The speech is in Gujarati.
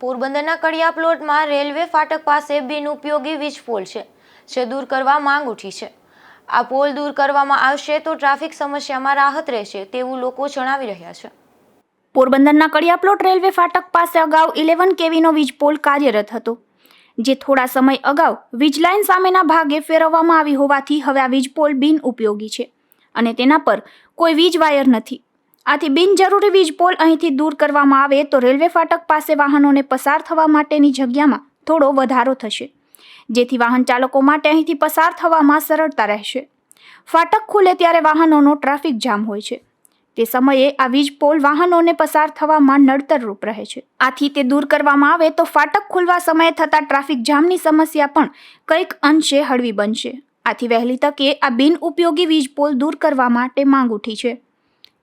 પોરબંદરના કડિયા પ્લોટમાં રેલવે ફાટક પાસે બિનઉપયોગી વીજ પોલ છે, જે દૂર કરવા માંગ ઉઠી છે. આ પોલ દૂર કરવામાં આવશે તો ટ્રાફિક સમસ્યામાં રાહત રહેશે તેવું લોકો જણાવી રહ્યા છે. પોરબંદરના કડિયાપ્લોટ રેલવે ફાટક પાસે અગાઉ ઇલેવન કેવીનો વીજ પોલ કાર્યરત હતો, જે થોડા સમય અગાઉ વીજ લાઇન સામેના ભાગે ફેરવવામાં આવી હોવાથી હવે આ વીજ પોલ બિન ઉપયોગી છે અને તેના પર કોઈ વીજ વાયર નથી. આથી બિનજરૂરી વીજ પોલ અહીંથી દૂર કરવામાં આવે તો રેલવે ફાટક પાસે વાહનોને પસાર થવા માટેની જગ્યામાં થોડો વધારો થશે, જેથી વાહન ચાલકો માટે અહીંથી પસાર થવામાં સરળતા રહેશે. ફાટક ખુલે ત્યારે વાહનોનો ટ્રાફિક જામ હોય છે. તે સમયે આ વીજ પોલ વાહનોને પસાર થવામાં નડતરરૂપ રહે છે. આથી તે દૂર કરવામાં આવે તો ફાટક ખુલવા સમયે થતા ટ્રાફિક જામની સમસ્યા પણ કંઈક અંશે હળવી બનશે. આથી વહેલી તકે આ બિન ઉપયોગી વીજ પોલ દૂર કરવા માટે માંગ ઉઠી છે.